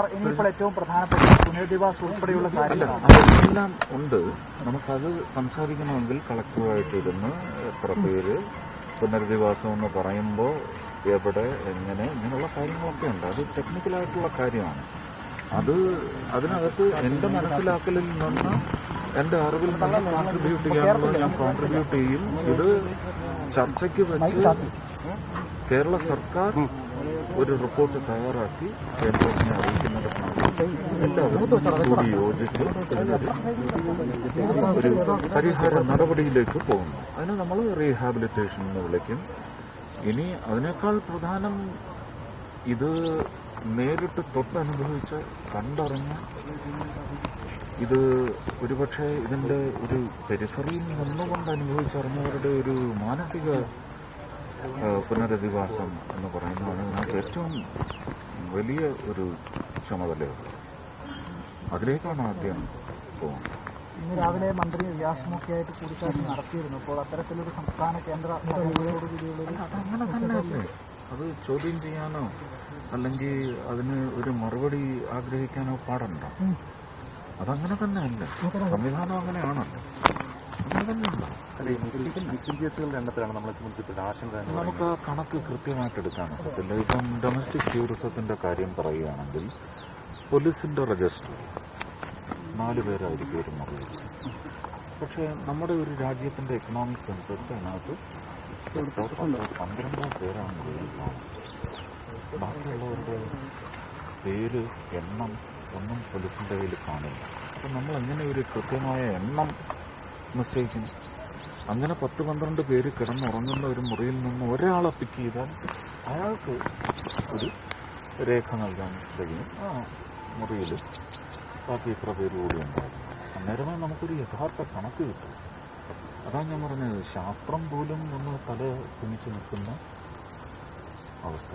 ഇനിയിപ്പോൾ ഏറ്റവും പ്രധാനപ്പെട്ട പുനരധിവാസം ഉൾപ്പെടെയുള്ള കാര്യങ്ങളാണ് അതെല്ലാം ഉണ്ട്. നമുക്കത് സംസാരിക്കണമെങ്കിൽ കളക്ടറുമായിട്ടിരുന്ന് എത്ര പേര് പുനരധിവാസം എന്ന് പറയുമ്പോൾ എവിടെ എങ്ങനെ ഇങ്ങനെയുള്ള കാര്യങ്ങളൊക്കെ ഉണ്ട്. അത് ടെക്നിക്കലായിട്ടുള്ള കാര്യമാണ്. അത് അതിനകത്ത് എന്റെ മനസ്സിലാക്കലിൽ നിന്ന് എന്റെ അറിവിൽ നിന്ന് കോൺട്രിബ്യൂട്ട് ചെയ്യാനുള്ള ഞാൻ കോൺട്രിബ്യൂട്ട് ചെയ്യും. ഇത് ചർച്ചയ്ക്ക് വെച്ച് കേരള സർക്കാർ ഒരു റിപ്പോർട്ട് തയ്യാറാക്കി കേന്ദ്രത്തിനെ അറിയിക്കുന്നതാണ് യോജിച്ച് ഒരു പരിഹാര നടപടിയിലേക്ക് പോകുന്നു. അതിന് നമ്മൾ റീഹാബിലിറ്റേഷൻ എന്ന് വിളിക്കും. ഇനി അതിനേക്കാൾ പ്രധാനം ഇത് നേരിട്ട് തൊട്ടനുഭവിച്ച് കണ്ടറിഞ്ഞ് ഇത് ഒരുപക്ഷെ ഇതിന്റെ ഒരു പെരിഫറിയിൽ നിന്നുകൊണ്ട് അനുഭവിച്ചറിഞ്ഞവരുടെ ഒരു മാനസിക പുനരധിവാസം എന്ന് പറയുന്നതാണ് ഇതിനകത്ത് ഏറ്റവും വലിയ ഒരു ചുമതലയുള്ളത് അതിലേക്കാണ് ആദ്യം പോകുന്നത് ഇന്ന് രാവിലെ മന്ത്രി റിയാസ് മുഖ്യമായിട്ട് കൂടിക്കാഴ്ച നടത്തിയിരുന്നു. അപ്പോൾ അത്തരത്തിലൊരു സംസ്ഥാന കേന്ദ്ര അങ്ങനെ തന്നെയല്ലേ അത് ചോദ്യം ചെയ്യാനോ അല്ലെങ്കിൽ അതിന് ഒരു മറുപടി ആഗ്രഹിക്കാനോ പാടണ്ട? അതങ്ങനെ തന്നെ തന്നെയല്ല സംവിധാനം അങ്ങനെയാണല്ലോ. നമുക്ക് ആ കണക്ക് കൃത്യമായിട്ട് എടുക്കാൻ പറ്റത്തില്ല ഇപ്പം ഡൊമസ്റ്റിക് ടൂറിസത്തിന്റെ കാര്യം പറയുകയാണെങ്കിൽ പോലീസിന്റെ രജിസ്റ്റർ നാല് പേരായിരിക്കും ഒരു പക്ഷേ നമ്മുടെ ഒരു രാജ്യത്തിന്റെ എക്കണോമിക്സ് അനുസരിച്ച് അതിനകത്ത് പന്ത്രണ്ടോ പേരാണ് ബാക്കിയുള്ളവരുടെ പേര് എണ്ണം ഒന്നും പോലീസിന്റെ കയ്യിൽ കാണില്ല. അപ്പം നമ്മൾ എങ്ങനെ ഒരു കൃത്യമായ എണ്ണം നിശ്ചയിക്കും അങ്ങനെ പത്ത് പന്ത്രണ്ട് പേര് കിടന്നുറങ്ങുന്ന ഒരു മുറിയിൽ നിന്ന് ഒരാളെ പിക്ക് ചെയ്താൽ അയാൾക്ക് ഒരു രേഖ നൽകാൻ കഴിയും. ആ മുറിയിൽ ബാക്കി ഇത്ര പേര് കൂടി ഉണ്ടാകും അന്നേരമേ നമുക്കൊരു യഥാർത്ഥ കണക്ക് കിട്ടും. അതാണ് ഞാൻ പറഞ്ഞത് ശാസ്ത്രം പോലും ഒന്ന് തല കുനിച്ച് നിൽക്കുന്ന അവസ്ഥ.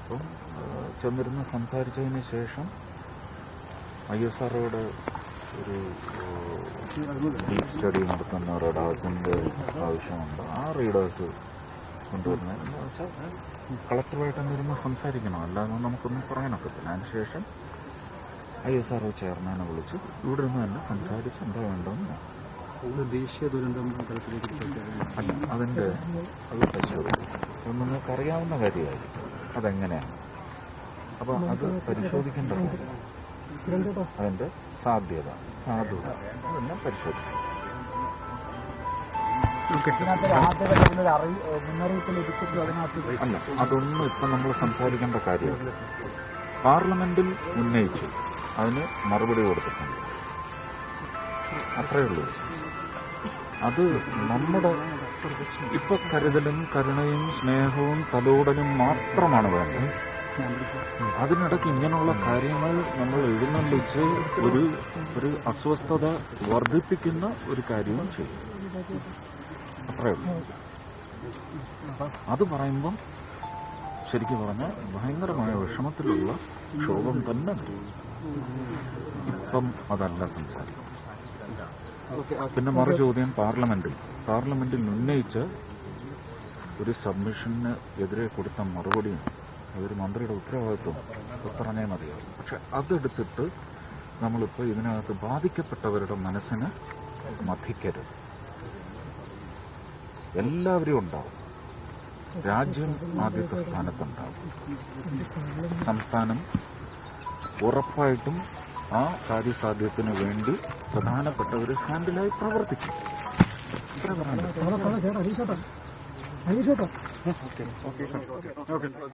അപ്പം ചെന്നിരുന്ന് സംസാരിച്ചതിന് ശേഷം ഐ എസ് ആർഒയുടെ ഒരു ഡീപ് സ്റ്റഡി നടത്തുന്ന റഡാസിന്റെ ആവശ്യമുണ്ട്. ആ റീഡേഴ്സ് കൊണ്ടുവരുന്നത് എന്ന് വെച്ചാൽ കളക്ടറുമായിട്ട് ഇരുന്ന് സംസാരിക്കണം. അല്ലാതെ നമുക്കൊന്നും പറയാനൊക്കത്തില്ല അതിനുശേഷം ഐ എസ് ആർ ഒ ചെയർമാനെ വിളിച്ച് ഇവിടെ നിന്ന് തന്നെ സംസാരിച്ച് എന്താ വേണ്ടതെന്ന് നോക്കാം. ദേശീയ ദുരന്തം അതിന്റെ അല്ല അത് പരിശോധിക്കും അത് നിങ്ങൾക്ക് അറിയാവുന്ന കാര്യമായിരിക്കും. അതെങ്ങനെയാണ്? അപ്പം അത് പരിശോധിക്കേണ്ട അതിന്റെ സാധ്യത സാധുത അതെല്ലാം പരിശോധിക്കും. അല്ല അതൊന്നും ഇപ്പൊ നമ്മൾ സംസാരിക്കേണ്ട കാര്യമില്ല. പാർലമെന്റിൽ ഉന്നയിച്ചു. അതിന് മറുപടി കൊടുത്തിട്ടുണ്ട്. അത്രയേ ഉള്ളൂ. അത് നമ്മുടെ ഇപ്പൊ കരുതലും കരുണയും സ്നേഹവും തലോടലും മാത്രമാണ് വേണ്ടത്. അതിനിടയ്ക്ക് ഇങ്ങനെയുള്ള കാര്യങ്ങൾ നമ്മൾ എഴുന്നള്ളിച്ച് ഒരു ഒരു അസ്വസ്ഥത വർദ്ധിപ്പിക്കുന്ന ഒരു കാര്യവും ചെയ്യും. അത്രയേ ഉള്ളൂ. അത് പറയുമ്പം ശരിക്കും പറഞ്ഞാൽ ഭയങ്കരമായ വിഷമത്തിലുള്ള ക്ഷോഭം തന്നെ ഇപ്പം അതല്ല സംസാരിക്കും പിന്നെ മറു ചോദ്യം പാർലമെന്റിൽ. പാർലമെന്റിൽ ഉന്നയിച്ച് ഒരു സബ്മിഷന് എതിരെ കൊടുത്ത മറുപടിയാണ് അതൊരു മന്ത്രിയുടെ ഉത്തരവാദിത്വം പറഞ്ഞേ മതിയാവും പക്ഷെ അതെടുത്തിട്ട് നമ്മളിപ്പോൾ ഇതിനകത്ത് ബാധിക്കപ്പെട്ടവരുടെ മനസ്സിന് മഥിക്കരുത്. എല്ലാവരും ഉണ്ടാവും. രാജ്യം ആദ്യത്തെ സ്ഥാനത്തുണ്ടാവും. സംസ്ഥാനം ഉറപ്പായിട്ടും ആ കാര്യസാധ്യത്തിന് വേണ്ടി പ്രധാനപ്പെട്ട ഒരു ഹാൻഡിലായി പ്രവർത്തിക്കും. ഇത്ര ഓക്കെ പറ്റും.